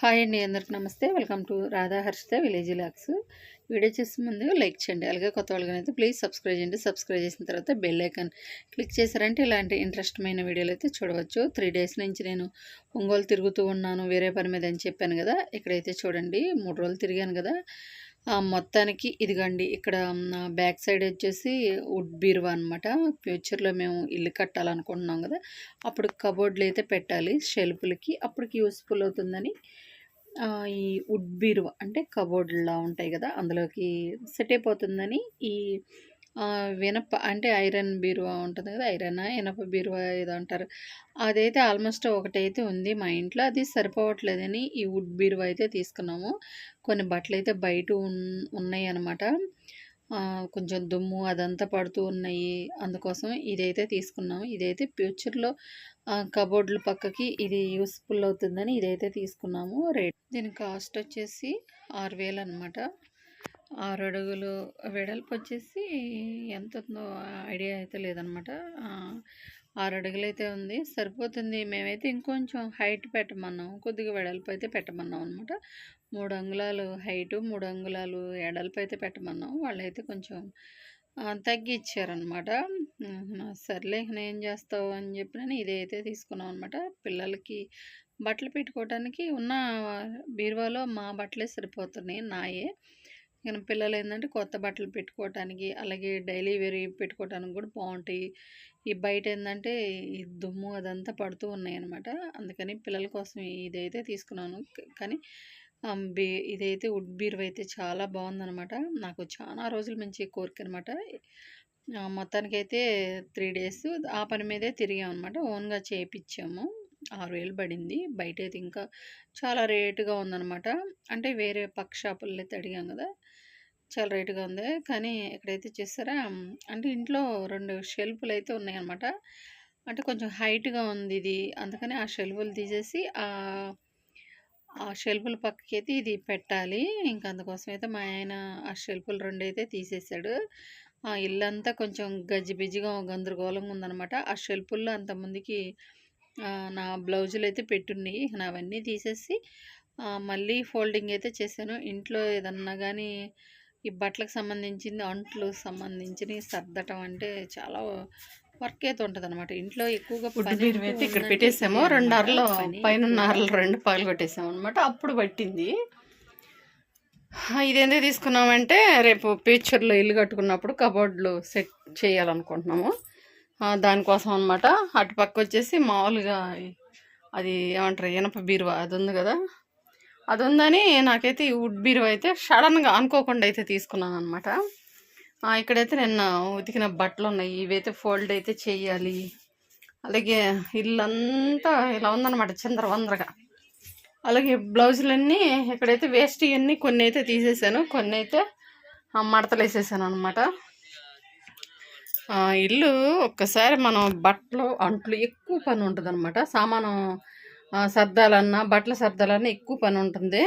Hi అండి అందరికి నమస్తే. Welcome to Radha Harshitha village vlogs. Video చేసే ముందు లైక్ చేయండి. అలాగే కొత్త వాళ్ళకైతే ప్లీజ్ సబ్స్క్రైబ్ చేయండి. సబ్స్క్రైబ్ చేసిన తర్వాత బెల్ ఐకాన్ క్లిక్ చేశారంటే ఇలాంటి ఇంట్రెస్ట్మైన వీడియోలు అయితే చూడవచ్చు. త్రీ డేస్ నుంచి నేను ఒంగోలు తిరుగుతూ ఉన్నాను వేరే పని మీద అని చెప్పాను కదా. ఇక్కడైతే చూడండి మూడు రోజులు తిరిగాను కదా. మొత్తానికి ఇదిగండి ఇక్కడ బ్యాక్ సైడ్ వచ్చేసి వుడ్ బీరువా అనమాట ఫ్యూచర్లో మేము ఇల్లు కట్టాలనుకుంటున్నాం కదా అప్పుడు కబోర్డ్లు అయితే పెట్టాలి షెల్ఫ్లకి. అప్పటికి యూస్ఫుల్ అవుతుందని ఈ వుడ్ బీరువా అంటే కబోర్డ్లా ఉంటాయి కదా అందులోకి సెట్ అయిపోతుందని ఈ వినప అంటే ఐరన్ బీరువా ఉంటుంది కదా ఐరన్ ఇనప బీరువా ఏదో అంటారు. అదైతే ఆల్మోస్ట్ ఒకటైతే ఉంది మా ఇంట్లో అది సరిపోవట్లేదని ఈ వుడ్ బీరువా అయితే తీసుకున్నాము. కొన్ని బట్టలు అయితే బయట ఉన్- ఉన్నాయి అనమాట కొంచెం దుమ్ము అదంతా పడుతూ ఉన్నాయి అందుకోసం ఇదైతే తీసుకున్నాము. ఇదైతే ఫ్యూచర్లో కబోర్డ్ల పక్కకి ఇది యూస్ఫుల్ అవుతుందని ఇదైతే తీసుకున్నాము. రేట్ దీని కాస్ట్ వచ్చేసి ఆరు వేలు అనమాట ఆరు అడుగులు వెడల్పు వచ్చేసి ఎంత ఉందో ఐడియా అయితే లేదనమాట. ఆరు అడుగులు అయితే ఉంది. సరిపోతుంది. మేమైతే ఇంకొంచెం హైట్ పెట్టమన్నాం. కొద్దిగా వెడల్పు అయితే పెట్టమన్నాం అనమాట. మూడు అంగుళాలు హైటు మూడు అంగుళాలు ఎడల్పు అయితే పెట్టమన్నాం. వాళ్ళైతే కొంచెం తగ్గిచ్చారనమాట. సర్లే నేను ఏం చేస్తావు అని చెప్పి నేను ఇదైతే తీసుకున్నాం అనమాట. పిల్లలకి బట్టలు పెట్టుకోవడానికి ఉన్న బీరువాలో మా బట్టలే సరిపోతున్నాయి నాయే. ఇక పిల్లలు ఏంటంటే కొత్త బట్టలు పెట్టుకోవటానికి అలాగే డైలీ వేర్ పెట్టుకోవటానికి కూడా బాగుంటాయి. ఈ బయట ఏంటంటే ఈ దుమ్ము అదంతా పడుతూ ఉన్నాయి అనమాట అందుకని పిల్లల కోసం ఇదైతే తీసుకున్నాను. కానీ బీ ఇదైతే వుడ్ బీరువ అయితే చాలా బాగుందనమాట నాకు చాలా రోజుల నుంచి కోరిక అనమాట మొత్తానికైతే త్రీ డేస్ ఆ పని మీదే తిరిగాం అనమాట ఓన్గా చేయించాము ఆరు వేలు పడింది. బయట అయితే ఇంకా చాలా రేటుగా ఉందన్నమాట. అంటే వేరే పక్క షాపుల్లో అయితే అడిగాం కదా చాలా రేటుగా ఉంది. కానీ ఎక్కడైతే చేస్తారా అంటే ఇంట్లో రెండు షెల్ఫ్లు అయితే ఉన్నాయన్నమాట. అంటే కొంచెం హైట్గా ఉంది ఇది. అందుకని ఆ షెల్ఫ్లు తీసేసి ఆ ఆ షెల్ఫ్ల పక్కకి అయితే ఇది పెట్టాలి. ఇంకా అందుకోసం అయితే మా ఆయన ఆ షెల్ఫ్లు రెండు అయితే తీసేసాడు. ఆ ఇల్లంతా కొంచెం గజిబిజిగా గందరగోళంగా ఉందన్నమాట. ఆ షెల్ఫుల్లో అంత ముందుకి నా బ్లౌజులు అయితే పెట్టున్నాయి అవన్నీ తీసేసి మళ్ళీ ఫోల్డింగ్ అయితే చేశాను. ఇంట్లో ఏదన్నా కానీ ఈ బట్టలకు సంబంధించింది అంట్లు సంబంధించినవి సర్దటం అంటే చాలా వర్క్ అయితే ఉంటుంది అనమాట ఇంట్లో ఎక్కువగా అయితే ఇక్కడ పెట్టేసాము. రెండు. అరలు పని అరలు రెండు పగలు కొట్టేసాము అనమాట అప్పుడు పట్టింది. ఆ, ఇదేందుకు తీసుకున్నామంటే రేపు ఫ్యూచర్లో ఇల్లు కట్టుకున్నప్పుడు కబోర్డ్లు సెట్ చేయాలనుకుంటున్నాము. దానికోసం అనమాట అటు పక్క వచ్చేసి మామూలుగా అది ఏమంటారు ఇనప బీరువా అది ఉంది కదా. అది ఉందని నాకైతే ఈ వుడ్ బీరువా అయితే సడన్గా అనుకోకుండా అయితే తీసుకున్నాను అనమాట ఇక్కడైతే నిన్న ఉతికిన బట్టలు ఉన్నాయి. ఇవైతే ఫోల్డ్ అయితే చేయాలి. అలాగే ఇల్లంతా ఇలా ఉందన్నమాట చిందరవందరగా. అలాగే బ్లౌజులన్నీ ఇక్కడైతే వేస్ట్ ఇవన్నీ కొన్ని అయితే తీసేసాను. కొన్ని అయితే మడతలు వేసేసాను అనమాట ఇల్లు ఒక్కసారి మనం బట్టలు అంట్లు ఎక్కువ పని ఉంటుంది అనమాట సామాను సర్దాలన్నా బట్టలు సర్దాలన్నా ఎక్కువ పని ఉంటుంది.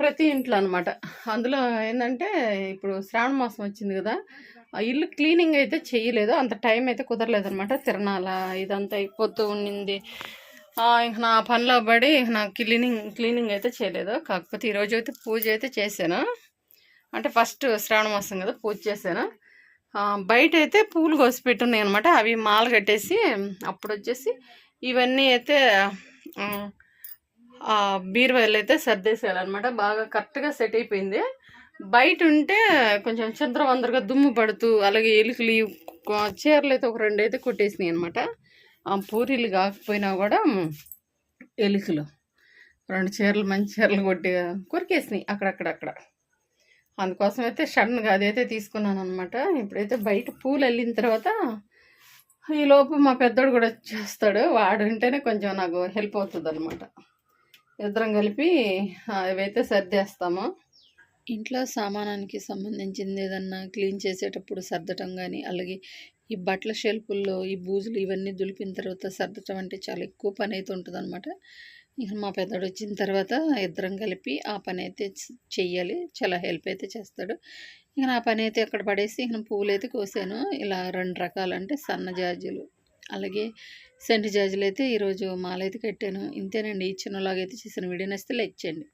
ప్రతి ఇంట్లో అనమాట అందులో ఏంటంటే ఇప్పుడు శ్రావణ మాసం వచ్చింది కదా ఆ ఇల్లు క్లీనింగ్ అయితే చేయలేదు. అంత టైం అయితే కుదరలేదనమాట తిరణాల ఇదంతా అయిపోతూ ఉండింది. ఇంక నా పనిలో పడి నా క్లీనింగ్ క్లీనింగ్ అయితే చేయలేదు. కాకపోతే ఈరోజు అయితే పూజ అయితే చేశాను. అంటే ఫస్ట్ శ్రావణ మాసం కదా పూజ చేశాను. బయట అయితే పూలు కోసి పెట్టున్నాయి అనమాట అవి మాల కట్టేసి అప్పుడు వచ్చేసి ఇవన్నీ అయితే బీరువాయలు అయితే సర్దేసేయాలన్నమాట. బాగా కరెక్ట్గా సెట్ అయిపోయింది. బయట ఉంటే కొంచెం చంద్రవందరగా దుమ్ము పడుతూ అలాగే ఎలుకలు చీరలు అయితే ఒక రెండు అయితే కొట్టేసినాయి అనమాట పూరీలు కాకపోయినా కూడా ఎలుకలు. రెండు చీరలు మంచి చీరలు కొట్టి కొరికేసినాయి అక్కడక్కడక్కడ. అందుకోసం అయితే సడన్గా అదైతే తీసుకున్నాను అనమాట ఇప్పుడైతే బయట పూలు వెళ్ళిన తర్వాత ఈ లోపు మా పెద్దోడు కూడా చేస్తాడు. వాడు ఉంటేనే కొంచెం నాకు హెల్ప్ అవుతుంది అనమాట ఇద్దరం కలిపి అవైతే ఇవైతే సర్దేస్తాము. ఇంట్లో సామానానికి సంబంధించింది ఏదన్నా క్లీన్ చేసేటప్పుడు సర్దటం కానీ అలాగే ఈ బట్టల షెల్పుల్లో ఈ బూజులు ఇవన్నీ దులిపిన తర్వాత సర్దటం అంటే చాలా ఎక్కువ పని అయితే ఉంటుంది అనమాట ఇక మా పెద్దడు వచ్చిన తర్వాత ఇద్దరం కలిపి ఆ పని అయితే చెయ్యాలి. చాలా హెల్ప్ అయితే చేస్తాడు. ఇక నా పని అయితే అక్కడ పడేసి ఇక పువ్వులు అయితే కోసాను. ఇలా రెండు రకాలు అంటే సన్న జాజులు అలాగే సెంటు జాజులు అయితే ఈరోజు మాలైతే కట్టాను. ఇంతేనండి. ఈ చిన్నలాగైతే చేసిన వీడియో నచ్చితే లైక్ చేయండి.